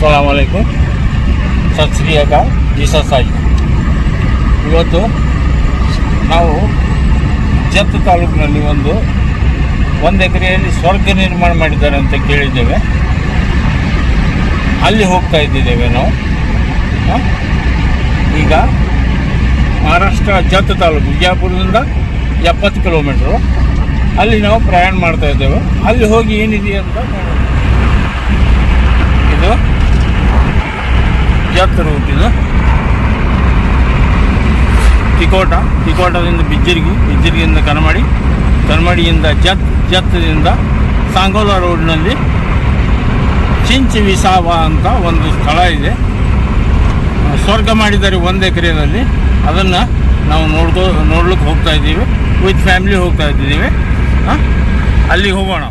ಸಲಾಮ್ ಅಲೈಕುಮ್ ಸತ್ ಶ್ರೀ ಇವತ್ತು ನಾವು ಜತ್ ತಾಲೂಕಿನಲ್ಲಿ ಒಂದು ಒಂದು ಎಕರೆಯಲ್ಲಿ ಸ್ವರ್ಗ ನಿರ್ಮಾಣ ಮಾಡಿದ್ದಾರೆ ಅಂತ ಕೇಳಿದ್ದೇವೆ. ಅಲ್ಲಿ ಹೋಗ್ತಾ ಇದ್ದಿದ್ದೇವೆ ನಾವು? ಈಗ ಮಹಾರಾಷ್ಟ್ರ ಜತ್ ತಾಲೂಕು, ವಿಜಯಪುರದಿಂದ ಎಪ್ಪತ್ತು ಕಿಲೋಮೀಟ್ರು. ಅಲ್ಲಿ ನಾವು ಪ್ರಯಾಣ ಮಾಡ್ತಾ ಇದ್ದೇವೆ. ಅಲ್ಲಿ ಹೋಗಿ ಏನಿದೆ ಅಂತ ನೋಡೋಣ. ಇದು ಜತ್ ರೂಟ್ ತಿಕೋಟ ತಿಕೋಟದಿಂದ ಬಿಜ್ಜಿರ್ಗಿ, ಬಿಜ್ಜಿರ್ಗಿಯಿಂದ ಕನಮಡಿ, ಕನಮಡಿಯಿಂದ ಜತ್ ಜತ್ತದಿಂದ ಸಾಂಗೋಲ ರೋಡ್ನಲ್ಲಿ ಚಿಂಚ್ ವಿಸಾವ ಅಂತ ಒಂದು ಸ್ಥಳ ಇದೆ. ಸ್ವರ್ಗ ಮಾಡಿದ್ದಾರೆ ಒಂದು ಎಕರೆಯಲ್ಲಿ ಅದನ್ನು ನಾವು ನೋಡ್ಕೋ, ನೋಡ್ಲಿಕ್ಕೆ ಹೋಗ್ತಾ ಇದ್ದೀವಿ. ವಿತ್ ಫ್ಯಾಮಿಲಿ ಹೋಗ್ತಾ ಇದ್ದೀವಿ. ಅಲ್ಲಿಗೆ ಹೋಗೋಣ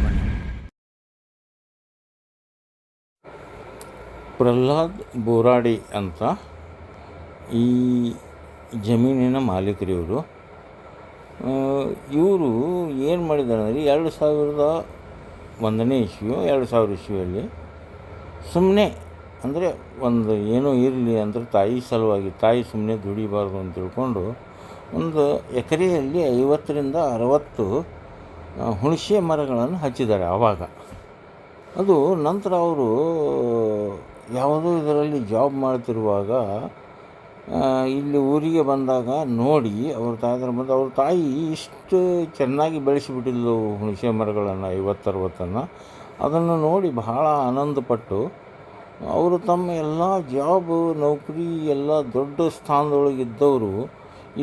ಪ್ರಹ್ಲಾದ್ ಬೋರಾಡಿ ಅಂತ ಈ ಜಮೀನಿನ ಮಾಲೀಕರು ಇವರು ಏನು ಮಾಡಿದ್ದಾರೆ ಅಂದರೆ ಎರಡು ಸಾವಿರದ ಒಂದನೇ ಇಸ್ವಿಯು ಎರಡು ಸಾವಿರ ಇಸ್ವಿಯಲ್ಲಿ ಸುಮ್ಮನೆ ಅಂದರೆ ಒಂದು ಏನೋ ಇರಲಿ ಅಂದರೆ ತಾಯಿ ಸಲುವಾಗಿ, ತಾಯಿ ಸುಮ್ಮನೆ ದುಡಿಬಾರ್ದು ಅಂತ ತಿಳ್ಕೊಂಡು ಒಂದು ಎಕರೆಯಲ್ಲಿ ಐವತ್ತರಿಂದ ಅರವತ್ತು ಹುಣಸೆ ಮರಗಳನ್ನು ಹಚ್ಚಿದ್ದಾರೆ ಆವಾಗ. ಅದು ನಂತರ ಅವರು ಯಾವುದೋ ಇದರಲ್ಲಿ ಜಾಬ್ ಮಾಡ್ತಿರುವಾಗ ಇಲ್ಲಿ ಊರಿಗೆ ಬಂದಾಗ ನೋಡಿ ಅವ್ರ ತಾಯಿದ್ರ ಬಂದು, ಅವ್ರ ತಾಯಿ ಇಷ್ಟು ಚೆನ್ನಾಗಿ ಬೆಳೆಸಿಬಿಟ್ಟಿದ್ಲು ಹುಣಸೆ ಮರಗಳನ್ನು, ಐವತ್ತರವತ್ತನ್ನು. ಅದನ್ನು ನೋಡಿ ಬಹಳ ಆನಂದಪಟ್ಟು, ಅವರು ತಮ್ಮ ಎಲ್ಲ ಜಾಬ್ ನೌಕರಿ, ಎಲ್ಲ ದೊಡ್ಡ ಸ್ಥಾನದೊಳಗಿದ್ದವರು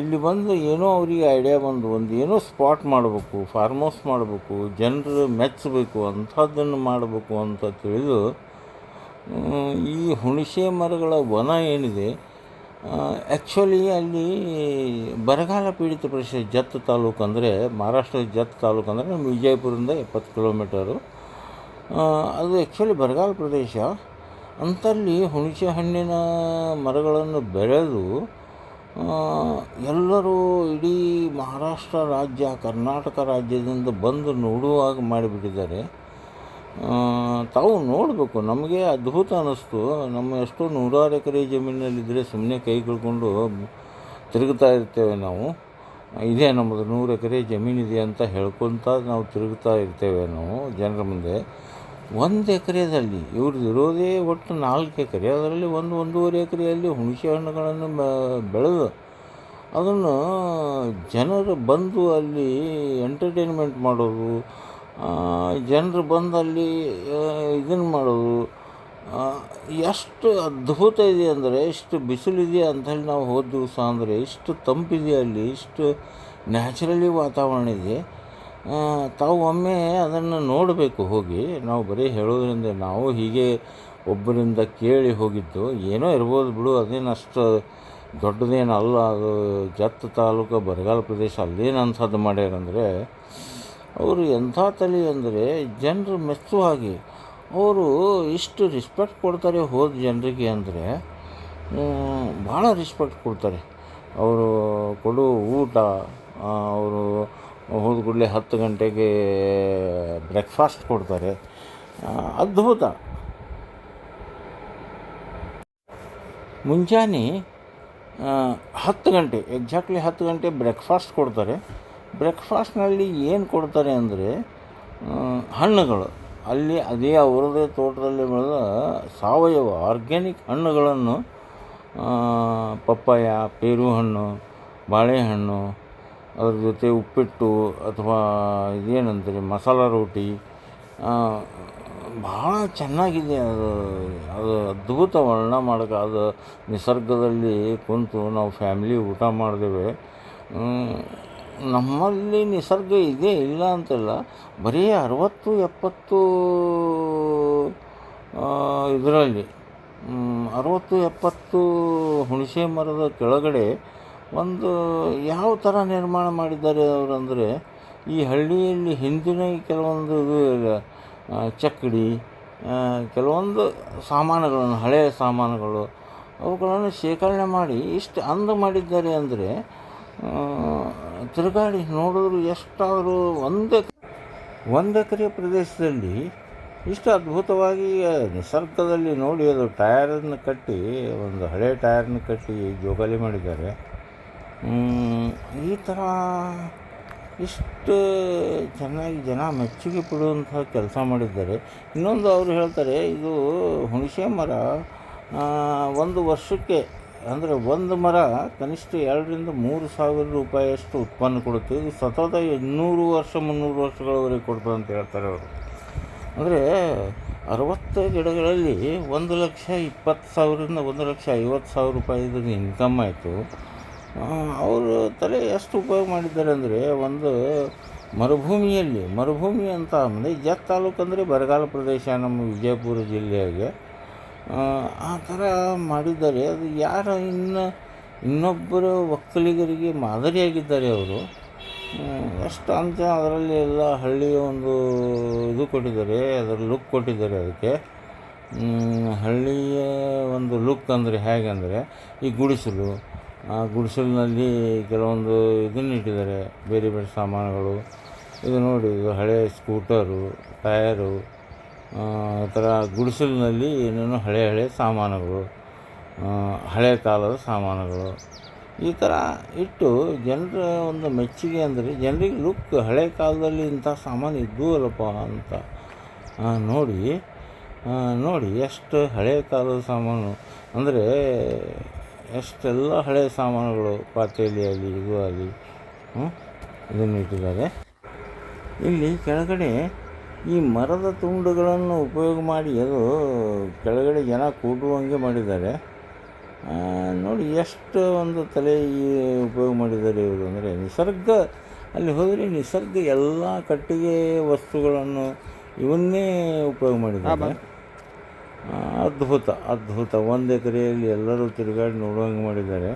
ಇಲ್ಲಿ ಬಂದು ಏನೋ ಅವರಿಗೆ ಐಡಿಯಾ ಬಂದು, ಒಂದು ಏನೋ ಸ್ಪಾಟ್ ಮಾಡಬೇಕು ಫಾರ್ಮ್ ಹೌಸ್ ಮಾಡಬೇಕು, ಜನರು ಮೆಚ್ಚಬೇಕು ಅಂಥದ್ದನ್ನು ಮಾಡಬೇಕು ಅಂತ ತಿಳಿದು ಈ ಹುಣಸೆ ಮರಗಳ ವನ ಏನಿದೆ ಆ್ಯಕ್ಚುಲಿ ಅಲ್ಲಿ ಬರಗಾಲ ಪೀಡಿತ ಪ್ರದೇಶ ಜತ್ ತಾಲೂಕು ಅಂದರೆ ಮಹಾರಾಷ್ಟ್ರದ ಜತ್ ತಾಲೂಕು ಅಂದರೆ ನಮ್ಮ ವಿಜಯಪುರದಿಂದ ಎಪ್ಪತ್ತು ಕಿಲೋಮೀಟರು. ಅದು ಆ್ಯಕ್ಚುಲಿ ಬರಗಾಲ ಪ್ರದೇಶ. ಅಂಥಲ್ಲಿ ಹುಣಸೆ ಹಣ್ಣಿನ ಮರಗಳನ್ನು ಬೆಳೆದು ಎಲ್ಲರೂ ಇಡೀ ಮಹಾರಾಷ್ಟ್ರ ರಾಜ್ಯ, ಕರ್ನಾಟಕ ರಾಜ್ಯದಿಂದ ಬಂದು ನೋಡುವಾಗ ಮಾಡಿಬಿಟ್ಟಿದ್ದಾರೆ. ತಾವು ನೋಡಬೇಕು, ನಮಗೆ ಅದ್ಭುತ ಅನ್ನಿಸ್ತು. ನಮ್ಮ ಎಷ್ಟೋ ನೂರಾರು ಎಕರೆ ಜಮೀನಲ್ಲಿದ್ದರೆ ಸುಮ್ಮನೆ ಕೈ ಕಳ್ಕೊಂಡು ತಿರುಗ್ತಾ ಇರ್ತೇವೆ ನಾವು. ಇದೇ ನಮ್ಮದು ನೂರು ಎಕರೆ ಜಮೀನಿದೆ ಅಂತ ಹೇಳ್ಕೊತ ನಾವು ತಿರುಗ್ತಾ ಇರ್ತೇವೆ ನಾವು ಜನರ ಮುಂದೆ. ಒಂದು ಎಕರೆದಲ್ಲಿ ಇವ್ರದ್ದು ಇರೋದೇ ಒಟ್ಟು ನಾಲ್ಕು ಎಕರೆ. ಅದರಲ್ಲಿ ಒಂದು ಒಂದೂವರೆ ಎಕರೆಯಲ್ಲಿ ಹುಣಸೆ ಹಣ್ಣುಗಳನ್ನು ಬೆಳೆದು ಅದನ್ನು ಜನರು ಬಂದು ಅಲ್ಲಿ ಎಂಟರ್ಟೈನ್ಮೆಂಟ್ ಮಾಡೋದು ಜನರು ಬಂದಲ್ಲಿ ಇದನ್ನು ಮಾಡೋದು ಎಷ್ಟು ಅದ್ಭುತ ಇದೆ ಅಂದರೆ, ಎಷ್ಟು ಬಿಸಿಲಿದೆಯಾ ಅಂತ ಹೇಳಿ ನಾವು ಹೋದ ದಿವಸ ಅಂದರೆ ಇಷ್ಟು ತಂಪಿದೆ ಅಲ್ಲಿ ಇಷ್ಟು ನ್ಯಾಚುರಲಿ ವಾತಾವರಣ ಇದೆ. ತಾವು ಒಮ್ಮೆ ಅದನ್ನು ನೋಡಬೇಕು ಹೋಗಿ. ನಾವು ಬರೀ ಹೇಳೋದ್ರಿಂದ ನಾವು ಹೀಗೆ ಒಬ್ಬರಿಂದ ಕೇಳಿ ಹೋಗಿದ್ದು. ಏನೋ ಇರ್ಬೋದು ಬಿಡು, ಅದೇನು ಅಷ್ಟು ದೊಡ್ಡದೇನಲ್ಲ, ಅದು ಜತ್ ತಾಲೂಕು ಬರಗಾಲ ಪ್ರದೇಶ ಅಲ್ಲೇನು ಅಂಥದ್ದು ಮಾಡ್ಯಾರಂದರೆ ಅವರು ಎಂಥ ತಲೆ ಅಂದರೆ ಜನರು ಮೆಚ್ಚುವ ಹಾಗೆ. ಅವರು ಇಷ್ಟು ರೆಸ್ಪೆಕ್ಟ್ ಕೊಡ್ತಾರೆ ಹೋದ ಜನರಿಗೆ ಅಂದರೆ ಭಾಳ ರೆಸ್ಪೆಕ್ಟ್ ಕೊಡ್ತಾರೆ. ಅವರು ಕೊಡು ಊಟ ಅವರು ಹೋದ ಕೂಡಲೇ ಹತ್ತು ಗಂಟೆಗೆ ಬ್ರೇಕ್ಫಾಸ್ಟ್ ಕೊಡ್ತಾರೆ. ಅದ್ಭುತ. ಮುಂಜಾನೆ ಹತ್ತು ಗಂಟೆ ಎಕ್ಸಾಕ್ಟ್ಲಿ ಹತ್ತು ಗಂಟೆ ಬ್ರೇಕ್ಫಾಸ್ಟ್ ಕೊಡ್ತಾರೆ. ಬ್ರೇಕ್ಫಾಸ್ಟ್ನಲ್ಲಿ ಏನು ಕೊಡ್ತಾರೆ ಅಂದರೆ ಹಣ್ಣುಗಳು. ಅಲ್ಲಿ ಅದೇ ಅವರದೇ ತೋಟದಲ್ಲಿ ಬೆಳೆದ ಸಾವಯವ ಆರ್ಗ್ಯಾನಿಕ್ ಹಣ್ಣುಗಳನ್ನು ಪಪ್ಪಾಯ ಪೇರು ಹಣ್ಣು ಬಾಳೆಹಣ್ಣು, ಅದ್ರ ಜೊತೆ ಉಪ್ಪಿಟ್ಟು ಅಥವಾ ಇದೇನಂತಾರೆ, ಮಸಾಲ ರೋಟಿ ಭಾಳ ಚೆನ್ನಾಗಿದೆ ಅದು. ಅದು ಅದ್ಭುತ ವರ್ಣ ಮಾಡೋಕೆ ಅದು ನಿಸರ್ಗದಲ್ಲಿ ಕುಂತು ನಾವು ಫ್ಯಾಮಿಲಿ ಊಟ ಮಾಡಿದೇವೆ. ನಮ್ಮಲ್ಲಿ ನಿಸರ್ಗ ಇದೆ ಇಲ್ಲ ಅಂತಲ್ಲ, ಬರೀ ಅರವತ್ತು, ಎಪ್ಪತ್ತು ಇದರಲ್ಲಿ ಅರವತ್ತು, ಎಪ್ಪತ್ತು ಹುಣಸೆ ಮರದ ಕೆಳಗಡೆ ಒಂದು ಯಾವ ಥರ ನಿರ್ಮಾಣ ಮಾಡಿದ್ದಾರೆ ಅವರು ಅಂದರೆ ಈ ಹಳ್ಳಿಯಲ್ಲಿ ಹಿಂದಿನ ಕೆಲವೊಂದು ಚಕ್ಕಡಿ ಕೆಲವೊಂದು ಸಾಮಾನುಗಳನ್ನು, ಹಳೆಯ ಸಾಮಾನುಗಳು, ಅವುಗಳನ್ನು ಶೇಖರಣೆ ಮಾಡಿ ಇಷ್ಟು ಅಂದ ಮಾಡಿದ್ದಾರೆ ಅಂದರೆ ತಿರುಗಾಡಿ ನೋಡಿದ್ರು ಎಷ್ಟಾದರೂ ಒಂದು ಒಂದು ಎಕರೆ ಪ್ರದೇಶದಲ್ಲಿ ಇಷ್ಟು ಅದ್ಭುತವಾಗಿ ನಿಸರ್ಗದಲ್ಲಿ ನೋಡಿ ಅದು ಟಯರನ್ನು ಕಟ್ಟಿ, ಒಂದು ಹಳೆ ಟಯರನ್ನು ಕಟ್ಟಿ ಜೋಗಾಲಿ ಮಾಡಿದ್ದಾರೆ. ಈ ಥರ ಇಷ್ಟು ಚೆನ್ನಾಗಿ ಜನ ಮೆಚ್ಚುಗೆ ಪಡುವಂಥ ಕೆಲಸ ಮಾಡಿದ್ದಾರೆ. ಇನ್ನೊಂದು ಅವರು ಹೇಳ್ತಾರೆ, ಇದು ಹುಣಸೆ ಮರ ಒಂದು ವರ್ಷಕ್ಕೆ ಅಂದರೆ ಒಂದು ಮರ ಕನಿಷ್ಠ ಎರಡರಿಂದ ಮೂರು ಸಾವಿರ ರೂಪಾಯಿಯಷ್ಟು ಉತ್ಪನ್ನ ಕೊಡುತ್ತೆ. ಇದು ಸತತ ಇನ್ನೂರು ವರ್ಷ, ಮುನ್ನೂರು ವರ್ಷಗಳವರೆಗೆ ಕೊಡ್ತದೆ ಅಂತ ಹೇಳ್ತಾರೆ ಅವರು. ಅಂದರೆ ಅರವತ್ತು ಗಿಡಗಳಲ್ಲಿ ಒಂದು ಲಕ್ಷ ಇಪ್ಪತ್ತು ಸಾವಿರದಿಂದ ಒಂದು ಲಕ್ಷ ಐವತ್ತು ಸಾವಿರ ರೂಪಾಯಿದು ಇನ್ಕಮ್ ಆಯಿತು. ಅವರು ತಲೆ ಎಷ್ಟು ಉಪಯೋಗ ಮಾಡಿದ್ದಾರೆ ಅಂದರೆ ಒಂದು ಮರುಭೂಮಿಯಲ್ಲಿ, ಮರುಭೂಮಿ ಅಂತ ಅಂದರೆ ಜತ್ ತಾಲೂಕು ಅಂದರೆ ಬರಗಾಲ ಪ್ರದೇಶ ನಮ್ಮ ವಿಜಯಪುರ ಜಿಲ್ಲೆಯಾಗೆ. ಆ, ಥರ ಮಾಡಿದ್ದಾರೆ. ಅದು ಯಾರು ಇನ್ನು ಇನ್ನೊಬ್ಬರು ಒಕ್ಕಲಿಗರಿಗೆ ಮಾದರಿಯಾಗಿದ್ದಾರೆ ಅವರು. ಎಷ್ಟು ಅಂತ ಅದರಲ್ಲಿ ಎಲ್ಲ ಹಳ್ಳಿಯ ಒಂದು ಇದು ಕೊಟ್ಟಿದ್ದಾರೆ ಅದರ ಲುಕ್ ಕೊಟ್ಟಿದ್ದಾರೆ ಅದಕ್ಕೆ. ಹಳ್ಳಿಯ ಒಂದು ಲುಕ್ ಅಂದರೆ ಹೇಗೆ ಅಂದರೆ ಈ ಗುಡಿಸಲು ಆ ಗುಡಿಸಲಿನಲ್ಲಿ ಕೆಲವೊಂದು ಇದನ್ನು ಇಟ್ಟಿದ್ದಾರೆ ಬೇರೆ ಬೇರೆ ಸಾಮಾನುಗಳು. ಇದು ನೋಡಿ ಹಳೆ ಸ್ಕೂಟರು ಟಯರು ಆ ಥರ ಗುಡಿಸಲಿನಲ್ಲಿ ಏನೇನೋ ಹಳೆ ಹಳೆ ಸಾಮಾನುಗಳು ಹಳೆ ಕಾಲದ ಸಾಮಾನುಗಳು. ಈ ಥರ ಇಟ್ಟು ಜನರ ಒಂದು ಮೆಚ್ಚುಗೆ ಅಂದರೆ ಜನರಿಗೆ ಲುಕ್ ಹಳೆ ಕಾಲದಲ್ಲಿ ಇಂಥ ಸಾಮಾನು ಇದ್ದೂ ಅಲ್ಲಪ್ಪ ಅಂತ ನೋಡಿ ನೋಡಿ ಎಷ್ಟು ಹಳೆ ಕಾಲದ ಸಾಮಾನು. ಅಂದರೆ ಎಷ್ಟೆಲ್ಲ ಹಳೆ ಸಾಮಾನುಗಳು ಪಾತ್ರೆಯಲ್ಲಿ ಆಗಲಿ, ಇದು ಆಗಲಿ ಇದನ್ನು ಇಟ್ಟಿದ್ದಾರೆ. ಇಲ್ಲಿ ಕೆಳಗಡೆ ಈ ಮರದ ತುಂಡುಗಳನ್ನು ಉಪಯೋಗ ಮಾಡಿ ಅದು ಕೆಳಗಡೆ ಜನ ಕೂಡುವಂಗೆ ಮಾಡಿದ್ದಾರೆ. ನೋಡಿ ಎಷ್ಟು ಒಂದು ತಲೆ ಉಪಯೋಗ ಮಾಡಿದ್ದಾರೆ ಇವರು ಅಂದರೆ ನಿಸರ್ಗ ಅಲ್ಲಿ ಹೋದರೆ ನಿಸರ್ಗ ಎಲ್ಲ ಕಟ್ಟಿಗೆ ವಸ್ತುಗಳನ್ನು ಇವನ್ನೇ ಉಪಯೋಗ ಮಾಡಿದ್ದಾರೆ. ಅದ್ಭುತ ಅದ್ಭುತ. ಒಂದು ಎಕರೆಯಲ್ಲಿ ಎಲ್ಲರೂ ತಿರುಗಾಡಿ ನೋಡುವಂಗೆ ಮಾಡಿದ್ದಾರೆ.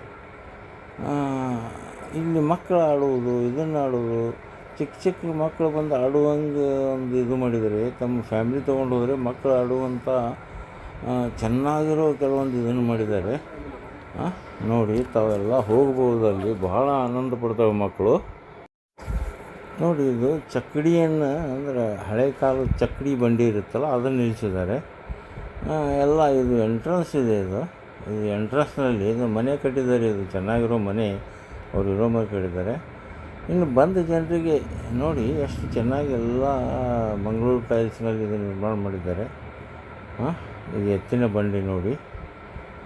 ಇಲ್ಲಿ ಮಕ್ಕಳು ಆಡುವುದು ಇದನ್ನು ಆಡುವುದು ಚಿಕ್ಕ ಚಿಕ್ಕ ಮಕ್ಕಳು ಬಂದು ಆಡುವಂಗೆ ಒಂದು ಇದು ಮಾಡಿದರೆ, ತಮ್ಮ ಫ್ಯಾಮಿಲಿ ತೊಗೊಂಡು ಹೋದರೆ ಮಕ್ಕಳು ಆಡುವಂಥ ಚೆನ್ನಾಗಿರೋ ಕೆಲವೊಂದು ಇದನ್ನು ಮಾಡಿದ್ದಾರೆ. ನೋಡಿ, ತಾವೆಲ್ಲ ಹೋಗ್ಬೋದು ಅಲ್ಲಿ ಬಹಳ ಆನಂದ ಪಡ್ತವೆ ಮಕ್ಕಳು. ನೋಡಿ, ಇದು ಚಕ್ಕಡಿಯನ್ನು ಅಂದರೆ ಹಳೆ ಕಾಲದ ಚಕ್ಕಡಿ ಬಂಡಿ ಇರುತ್ತಲ್ಲ, ಅದನ್ನು ನಿಲ್ಲಿಸಿದ್ದಾರೆ. ಎಲ್ಲ ಇದು ಎಂಟ್ರೆನ್ಸ್ ಇದೆ ಇದು. ಇದು ಎಂಟ್ರೆನ್ಸ್ನಲ್ಲಿ ಇದು ಮನೆ ಕಟ್ಟಿದ್ದಾರೆ, ಇದು ಚೆನ್ನಾಗಿರೋ ಮನೆ. ಅವರು ಇರೋ ಮನೆ ಕಟ್ಟಿದ್ದಾರೆ. ಇನ್ನು ಬಂದ ಜನರಿಗೆ ನೋಡಿ ಎಷ್ಟು ಚೆನ್ನಾಗಿ ಎಲ್ಲ ಮಂಗಳೂರು ಪ್ಯಾಲೇಸ್ನಲ್ಲಿ ಇದನ್ನು ನಿರ್ಮಾಣ ಮಾಡಿದ್ದಾರೆ. ಹಾಂ? ಇದು ಎತ್ತಿನ ಬಂಡಿ ನೋಡಿ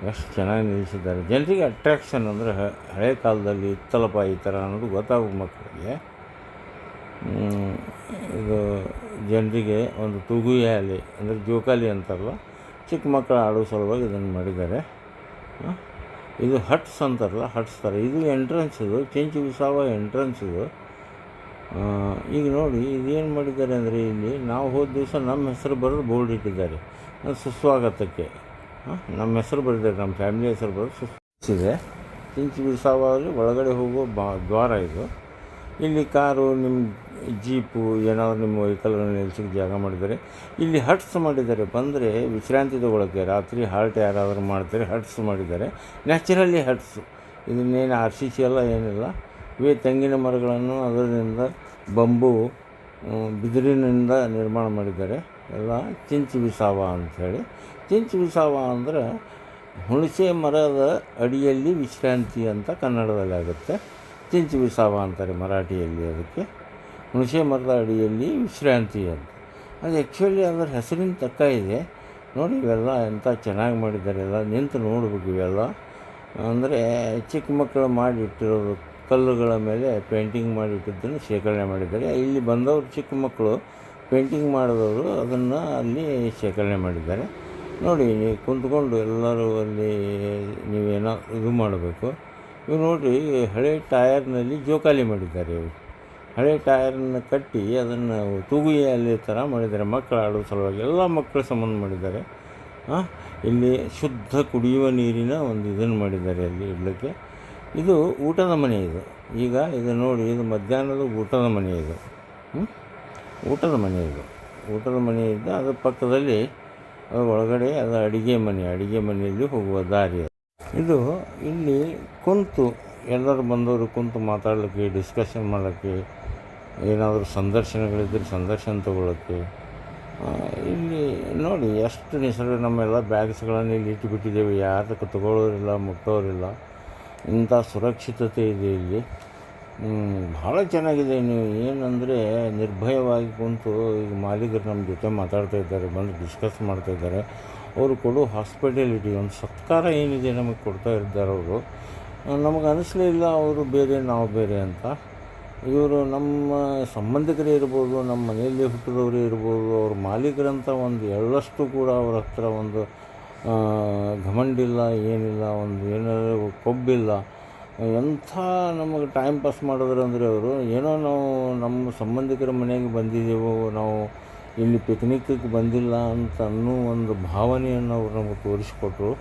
ಎಷ್ಟು ಚೆನ್ನಾಗಿ ನಿಲ್ಲಿಸಿದ್ದಾರೆ. ಜನರಿಗೆ ಅಟ್ರಾಕ್ಷನ್ ಅಂದರೆ ಹ- ಹಳೆ ಕಾಲದಲ್ಲಿ ಇತ್ತಲಪ್ಪ ಈ ಥರ ಅನ್ನೋದು ಗೊತ್ತಾಗೋ ಮಕ್ಕಳಿಗೆ. ಇದು ಜನರಿಗೆ ಒಂದು ತೂಗುಯಾಲಿ ಅಂದರೆ ಜೋಕಾಲಿ ಅಂತಾರಲ್ಲ ಚಿಕ್ಕ ಮಕ್ಕಳು ಆಡೋ ಸಲುವಾಗಿ ಇದನ್ನು ಮಾಡಿದ್ದಾರೆ. ಆ, ಇದು ಹಟ್ಸ್ ಅಂತಾರಲ್ಲ, ಹಟ್ಸ್ ಥರ ಇದು ಎಂಟ್ರೆನ್ಸ್ ಇದು ಚೆಂಚು ವಿಸಾವ ಎಂಟ್ರೆನ್ಸ್ ಇದು. ಈಗ ನೋಡಿ ಇದೇನು ಮಾಡಿದ್ದಾರೆ ಅಂದರೆ ಇಲ್ಲಿ ನಾವು ಹೋದ ದಿವಸ ನಮ್ಮ ಹೆಸರು ಬರೆದು ಬೋರ್ಡ್ ಇಟ್ಟಿದ್ದಾರೆ. ಸುಸ್ವಾಗತಕ್ಕೆ. ಹಾಂ, ನಮ್ಮ ಹೆಸರು ಬರೆದಿದ್ದಾರೆ, ನಮ್ಮ ಫ್ಯಾಮಿಲಿ ಹೆಸರು ಬರೆದು ಸುಸ್ತಿದೆ ಚಿಂಚು ಬಿಸಾವಲ್ಲಿ ಒಳಗಡೆ ಹೋಗೋ ಬಾ, ದ್ವಾರ ಇದು. ಇಲ್ಲಿ ಕಾರು ನಿಮ್ಮ ಜೀಪು ಏನಾದರೂ ನಿಮ್ಮ ವೆಹಿಕಲ್ಗಳನ್ನ ನಿಲ್ಸೋಕ್ಕೆ ಜಾಗ ಮಾಡಿದ್ದಾರೆ. ಇಲ್ಲಿ ಹಟ್ಸ್ ಮಾಡಿದ್ದಾರೆ. ಬಂದರೆ ವಿಶ್ರಾಂತಿ ತಗೊಳ್ಳೋಕ್ಕೆ ರಾತ್ರಿ ಹಾಲ್ಟ್ ಯಾರಾದರೂ ಮಾಡ್ತಾರೆ ಹಟ್ಸ್ ಮಾಡಿದ್ದಾರೆ. ನ್ಯಾಚುರಲಿ ಹಟ್ಸು ಇದನ್ನೇನು ಆರ್ ಸಿ ಸಿ ಎಲ್ಲ ಏನಿಲ್ಲ. ಇವೇ ತೆಂಗಿನ ಮರಗಳನ್ನು ಅದರಿಂದ ಬಂಬು ಬಿದಿರಿನಿಂದ ನಿರ್ಮಾಣ ಮಾಡಿದ್ದಾರೆ. ಎಲ್ಲ ಚಿಂಚು ಬಿಸಾವ ಅಂಥೇಳಿ ಚಿಂಚು ಬಿಸಾವ ಅಂದರೆ ಹುಣಸೆ ಮರದ ಅಡಿಯಲ್ಲಿ ವಿಶ್ರಾಂತಿ ಅಂತ ಕನ್ನಡದಲ್ಲಿ ಆಗುತ್ತೆ. ಚಿಂಚು ಬಿಸಾವ ಅಂತಾರೆ ಮರಾಠಿಯಲ್ಲಿ ಅದಕ್ಕೆ. ಹುಣಸೆ ಮರದ ಅಡಿಯಲ್ಲಿ ವಿಶ್ರಾಂತಿ ಅಂತ. ಅದು ಆ್ಯಕ್ಚುಲಿ ಅದರ ಹೆಸರಿನ ತಕ್ಕ ಇದೆ. ನೋಡಿ ಇವೆಲ್ಲ ಎಂಥ ಚೆನ್ನಾಗಿ ಮಾಡಿದ್ದಾರೆ. ಎಲ್ಲ ನಿಂತು ನೋಡ್ಬೇಕು ಇವೆಲ್ಲ. ಅಂದರೆ ಚಿಕ್ಕ ಮಕ್ಕಳು ಮಾಡಿಟ್ಟಿರೋದು ಕಲ್ಲುಗಳ ಮೇಲೆ ಪೇಂಟಿಂಗ್ ಮಾಡಿಟ್ಟಿದ್ದನ್ನು ಶೇಖರಣೆ ಮಾಡಿದ್ದಾರೆ. ಇಲ್ಲಿ ಬಂದವರು ಚಿಕ್ಕ ಮಕ್ಕಳು ಪೇಂಟಿಂಗ್ ಮಾಡಿದವರು ಅದನ್ನು ಅಲ್ಲಿ ಶೇಖರಣೆ ಮಾಡಿದ್ದಾರೆ. ನೋಡಿ, ನೀವು ಕುಂತ್ಕೊಂಡು ಎಲ್ಲರೂ ಅಲ್ಲಿ ನೀವೇನೋ ಇದು ಮಾಡಬೇಕು. ಇವು ನೋಡಿರಿ ಹಳೆ ಟಯರ್ನಲ್ಲಿ ಜೋಕಾಲಿ ಮಾಡಿದ್ದಾರೆ ಇವು ಹಳೆ ಟಯರನ್ನು ಕಟ್ಟಿ ಅದನ್ನು ತೂಗುಯಲ್ಲಿ ಥರ ಮಾಡಿದ್ದಾರೆ. ಮಕ್ಕಳು ಆಡೋ ಸಲುವಾಗಿ ಎಲ್ಲ ಮಕ್ಕಳು ಸಂಬಂಧ ಮಾಡಿದ್ದಾರೆ. ಇಲ್ಲಿ ಶುದ್ಧ ಕುಡಿಯುವ ನೀರಿನ ಒಂದು ಇದನ್ನು ಮಾಡಿದ್ದಾರೆ ಅಲ್ಲಿ ಇಡಲಿಕ್ಕೆ. ಇದು ಊಟದ ಮನೆ ಇದು. ಈಗ ಇದು ನೋಡಿ, ಇದು ಮಧ್ಯಾಹ್ನದ ಊಟದ ಮನೆ ಇದು. ಊಟದ ಮನೆ ಇದು. ಊಟದ ಮನೆ ಇದ್ದು ಅದರ ಪಕ್ಕದಲ್ಲಿ ಒಳಗಡೆ ಅದು ಅಡುಗೆ ಮನೆ. ಅಡುಗೆ ಮನೆಯಲ್ಲಿ ಹೋಗುವ ದಾರಿ ಇದು ಇಲ್ಲಿ ಕುಂತು, ಎಲ್ಲರೂ ಬಂದವರು ಕುಂತು ಮಾತಾಡಲಿಕ್ಕೆ ಡಿಸ್ಕಷನ್ ಮಾಡೋಕ್ಕೆ ಏನಾದರೂ ಸಂದರ್ಶನಗಳಿದ್ದರೆ ಸಂದರ್ಶನ ತಗೊಳ್ಳೋಕ್ಕೆ ಇಲ್ಲಿ ನೋಡಿ ಎಷ್ಟು ನಿಸರ್ಗ ನಮ್ಮೆಲ್ಲ ಬ್ಯಾಗ್ಸ್ಗಳನ್ನು ಇಲ್ಲಿ ಇಟ್ಟುಬಿಟ್ಟಿದ್ದೇವೆ. ಯಾರು ತಗೊಳ್ಳೋರಿಲ್ಲ ಮುಟ್ಟೋರಿಲ್ಲ. ಇಂಥ ಸುರಕ್ಷಿತತೆ ಇದೆ ಇಲ್ಲಿ. ಭಾಳ ಚೆನ್ನಾಗಿದೆ. ನೀವು ಏನಂದರೆ ನಿರ್ಭಯವಾಗಿ ಕುಂತು ಈಗ ಮಾಲೀಕರು ನಮ್ಮ ಜೊತೆ ಮಾತಾಡ್ತಾ ಇದ್ದಾರೆ, ಬಂದು ಡಿಸ್ಕಸ್ ಮಾಡ್ತಾ ಇದ್ದಾರೆ. ಅವರು ಕೊಡೋ ಹಾಸ್ಪಿಟಾಲಿಟಿ ಒಂದು ಸತ್ಕಾರ ಏನಿದೆ ನಮಗೆ ಕೊಡ್ತಾ ಇದ್ದಾರೆ ಅವರು. ನಮಗೆ ಅನಿಸ್ಲೇ ಇಲ್ಲ, ಅವರು ಬೇರೆ, ನಾವು ಬೇರೆ ಅಂತ. ಇವರು ನಮ್ಮ ಸಂಬಂಧಿಕರೇ ಇರ್ಬೋದು, ನಮ್ಮ ಮನೆಯಲ್ಲಿ ಹುಟ್ಟಿದವರೇ ಇರ್ಬೋದು, ಅವ್ರ ಮಾಲೀಕರಂತ ಒಂದು ಎಳ್ಳಷ್ಟು ಕೂಡ ಅವ್ರ ಹತ್ರ ಒಂದು ಘಮಂಡಿಲ್ಲ, ಏನಿಲ್ಲ, ಒಂದು ಏನಾದರೂ ಕೊಬ್ಬಿಲ್ಲ. ಎಂಥ ನಮಗೆ ಟೈಮ್ ಪಾಸ್ ಮಾಡಿದ್ರು ಅಂದರೆ ಅವರು, ಏನೋ ನಾವು ನಮ್ಮ ಸಂಬಂಧಿಕರ ಮನೆಗೆ ಬಂದಿದ್ದೆವು, ನಾವು ಇಲ್ಲಿ ಪಿಕ್ನಿಕ್ಕಿಗೆ ಬಂದಿಲ್ಲ ಅಂತ ಅನ್ನೋ ಒಂದು ಭಾವನೆಯನ್ನು ಅವರು ನಮಗೆ ತೋರಿಸ್ಕೊಟ್ರು.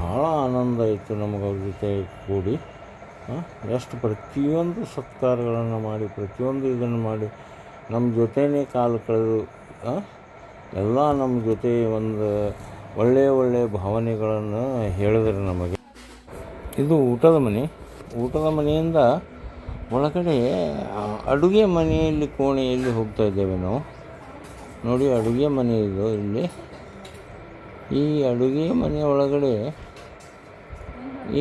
ಭಾಳ ಆನಂದ ಆಯಿತು ನಮಗೆ ಅವ್ರ ಜೊತೆ ಕೂಡಿ. ಎಷ್ಟು ಪ್ರತಿಯೊಂದು ಸತ್ಕಾರಗಳನ್ನು ಮಾಡಿ, ಪ್ರತಿಯೊಂದು ಇದನ್ನು ಮಾಡಿ ನಮ್ಮ ಜೊತೆಯೇ ಕಾಲು ಕಳೆದು ಎಲ್ಲ ನಮ್ಮ ಜೊತೆ ಒಂದು ಒಳ್ಳೆಯ ಒಳ್ಳೆಯ ಭಾವನೆಗಳನ್ನು ಹೇಳಿದ್ರು ನಮಗೆ. ಇದು ಊಟದ ಮನೆ. ಊಟದ ಮನೆಯಿಂದ ಒಳಗಡೆ ಅಡುಗೆ ಮನೆಯಲ್ಲಿ, ಕೋಣೆಯಲ್ಲಿ ಹೋಗ್ತಾ ಇದ್ದೇವೆ ನಾವು. ನೋಡಿ, ಅಡುಗೆ ಮನೆ ಇದು ಇಲ್ಲಿ. ಈ ಅಡುಗೆ ಮನೆಯ ಒಳಗಡೆ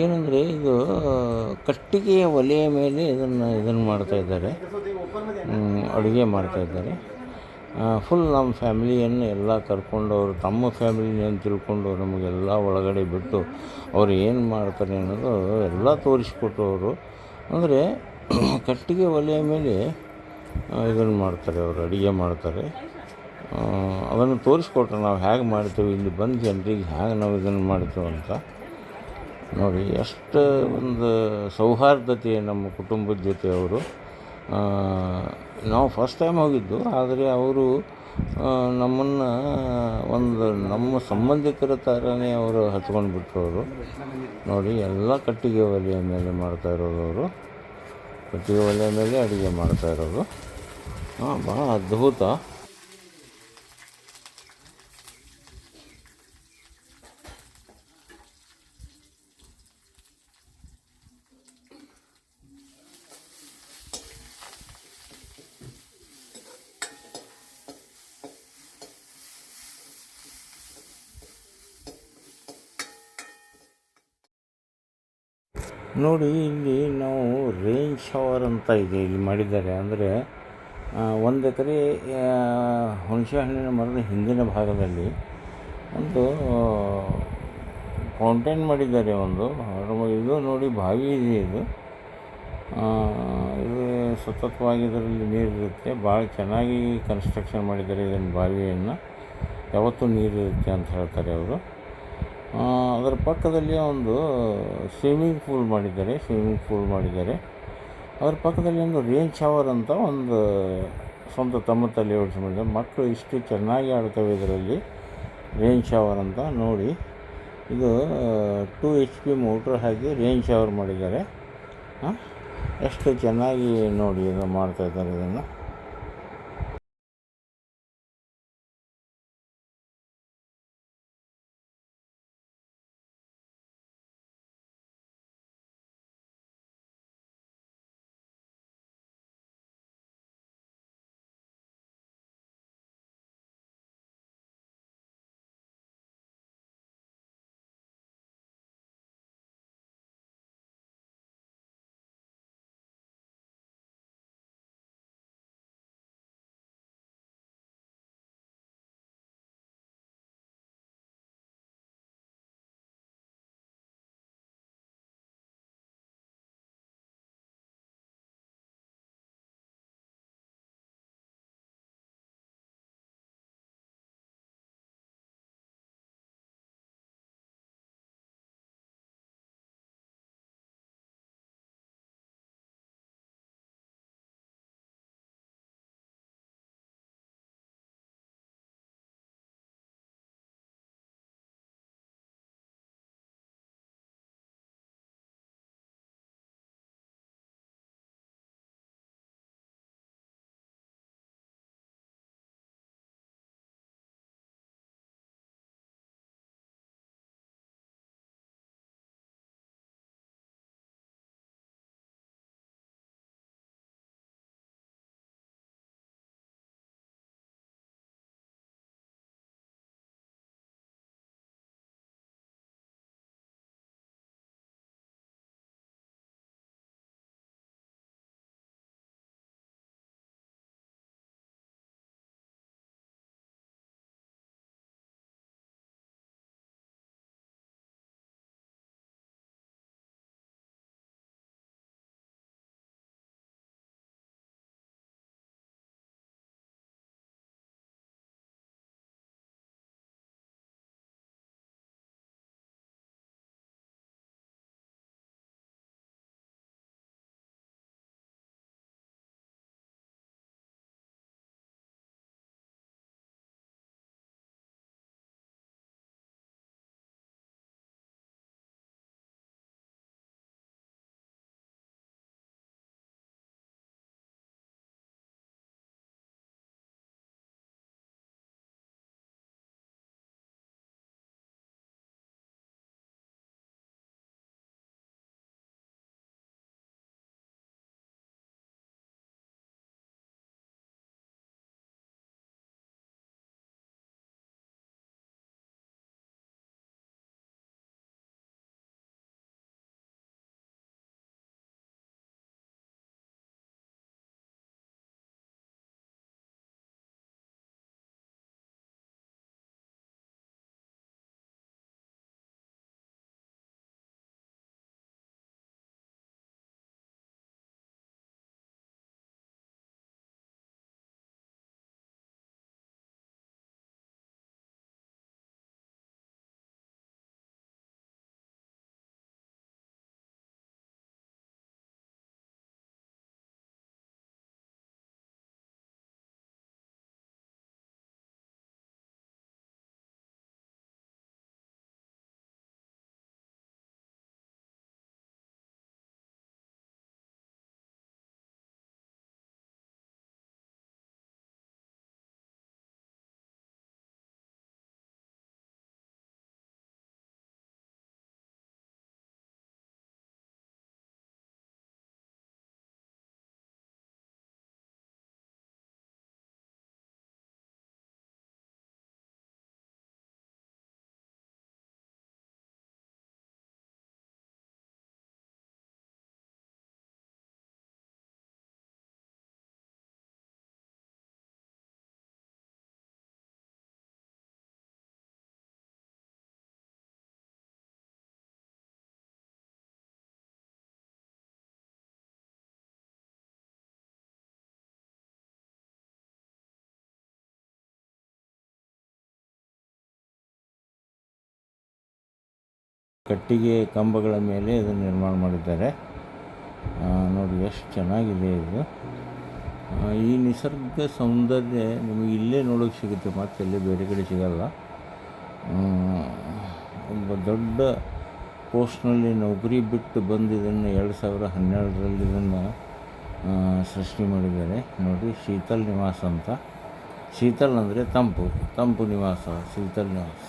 ಏನಂದರೆ ಇದು ಕಟ್ಟಿಗೆಯ ಒಲೆಯ ಮೇಲೆ ಇದನ್ನು ಇದನ್ನು ಮಾಡ್ತಾ ಇದ್ದಾರೆ. ಅಡುಗೆ ಮಾಡ್ತಾ ಇದ್ದಾರೆ. ಫುಲ್ ನಮ್ಮ ಫ್ಯಾಮಿಲಿಯನ್ನು ಎಲ್ಲ ಕರ್ಕೊಂಡು ಅವರು ತಮ್ಮ ಫ್ಯಾಮಿಲಿಯನ್ನು ತಿಳ್ಕೊಂಡು ನಮಗೆಲ್ಲ ಒಳಗಡೆ ಬಿಟ್ಟು ಅವರು ಏನು ಮಾಡ್ತಾರೆ ಅನ್ನೋದು ಎಲ್ಲ ತೋರಿಸ್ಕೊಟ್ಟು ಅವರು. ಅಂದರೆ, ಕಟ್ಟಿಗೆ ಒಲೆಯ ಮೇಲೆ ಇದನ್ನು ಮಾಡ್ತಾರೆ, ಅವರು ಅಡುಗೆ ಮಾಡ್ತಾರೆ. ಅದನ್ನು ತೋರಿಸ್ಕೊಟ್ರೆ ನಾವು ಹೇಗೆ ಮಾಡ್ತೇವೆ, ಇಲ್ಲಿ ಬಂದು ಜನರಿಗೆ ಹೇಗೆ ನಾವು ಇದನ್ನು ಮಾಡ್ತೇವೆ ಅಂತ. ನೋಡಿ, ಎಷ್ಟು ಒಂದು ಸೌಹಾರ್ದತೆ ನಮ್ಮ ಕುಟುಂಬದ ಜೊತೆ ಅವರು. ನಾವು ಫಸ್ಟ್ ಟೈಮ್ ಹೋಗಿದ್ದು, ಆದರೆ ಅವರು ನಮ್ಮನ್ನು ಒಂದು ನಮ್ಮ ಸಂಬಂಧಿಕರ ಥರನೇ ಅವರು ಹಚ್ಕೊಂಡು ಅವರು ನೋಡಿ, ಎಲ್ಲ ಕಟ್ಟಿಗೆ ಒಲೆಯ ಮೇಲೆ ಮಾಡ್ತಾ ಇರೋದು ಅವರು. ಕಟ್ಟಿಗೆ ಒಲೆಯ ಮೇಲೆ ಅಡುಗೆ ಮಾಡ್ತಾ ಇರೋದು. ಹಾಂ ಭಾಳ ಅದ್ಭುತ. ನೋಡಿ, ಇಲ್ಲಿ ನಾವು ರೇಂಜ್ ಶವರ್ ಅಂತ ಇದೆ ಇಲ್ಲಿ ಮಾಡಿದ್ದಾರೆ. ಅಂದರೆ ಒಂದು ಎಕರೆ ಹುಣಸೆ ಹಣ್ಣಿನ ಮರದ ಹಿಂದಿನ ಭಾಗದಲ್ಲಿ ಒಂದು ಫೌಂಟೈನ್ ಮಾಡಿದ್ದಾರೆ ಒಂದು. ಇದು ನೋಡಿ ಬಾವಿ ಇದೆ ಇದು. ಇದು ಸತತವಾಗಿ ಇದರಲ್ಲಿ ನೀರಿರುತ್ತೆ ಭಾಳ ಚೆನ್ನಾಗಿ ಕನ್ಸ್ಟ್ರಕ್ಷನ್ ಮಾಡಿದ್ದಾರೆ ಇದನ್ನು ಬಾವಿಯನ್ನು. ಯಾವತ್ತೂ ನೀರಿರುತ್ತೆ ಅಂತ ಹೇಳ್ತಾರೆ ಅವರು. ಅದರ ಪಕ್ಕದಲ್ಲಿ ಒಂದು ಸ್ವಿಮ್ಮಿಂಗ್ ಪೂಲ್ ಮಾಡಿದ್ದಾರೆ ಸ್ವಿಮ್ಮಿಂಗ್ ಪೂಲ್ ಮಾಡಿದ್ದಾರೆ. ಅದರ ಪಕ್ಕದಲ್ಲಿ ಒಂದು ರೇಂಜ್ ಶವರ್ ಅಂತ ಒಂದು ಸ್ವಂತ ತಮ್ಮ ತಲೆ ಮಾಡಿದ್ದಾರೆ. ಮಕ್ಕಳು ಇಷ್ಟು ಚೆನ್ನಾಗಿ ಆಡ್ತವೆ ಇದರಲ್ಲಿ ರೇಂಜ್ ಶವರ್ ಅಂತ ನೋಡಿ. ಇದು ಟೂ ಎಚ್ ಪಿ ಮೋಟ್ರ್ ಹಾಕಿ ರೇಂಜ್ ಶವರ್ ಮಾಡಿದ್ದಾರೆ. ಎಷ್ಟು ಚೆನ್ನಾಗಿ ನೋಡಿ ಇದು ಮಾಡ್ತಾಯಿದ್ದಾರೆ ಇದನ್ನು. ಕಟ್ಟಿಗೆ ಕಂಬಗಳ ಮೇಲೆ ಇದನ್ನು ನಿರ್ಮಾಣ ಮಾಡಿದ್ದಾರೆ. ನೋಡಿ ಎಷ್ಟು ಚೆನ್ನಾಗಿದೆ ಇದು. ಈ ನಿಸರ್ಗ ಸೌಂದರ್ಯ ನಿಮಗೆ ಇಲ್ಲೇ ನೋಡೋಕೆ ಸಿಗುತ್ತೆ, ಮತ್ತೆ ಎಲ್ಲೇ ಬೇರೆ ಕಡೆ ಸಿಗಲ್ಲ. ಒಬ್ಬ ದೊಡ್ಡ ಪೋಸ್ಟ್ನಲ್ಲಿ ನೌಕರಿ ಬಿಟ್ಟು ಬಂದು ಇದನ್ನು ಎರಡು ಸಾವಿರ ಹನ್ನೆರಡರಲ್ಲಿ ಇದನ್ನು ಸೃಷ್ಟಿ ಮಾಡಿದ್ದಾರೆ. ನೋಡಿ, ಶೀತಲ್ ನಿವಾಸ ಅಂತ. ಶೀತಲ್ ಅಂದರೆ ತಂಪು ತಂಪು ನಿವಾಸ, ಶೀತಲ್ ನಿವಾಸ.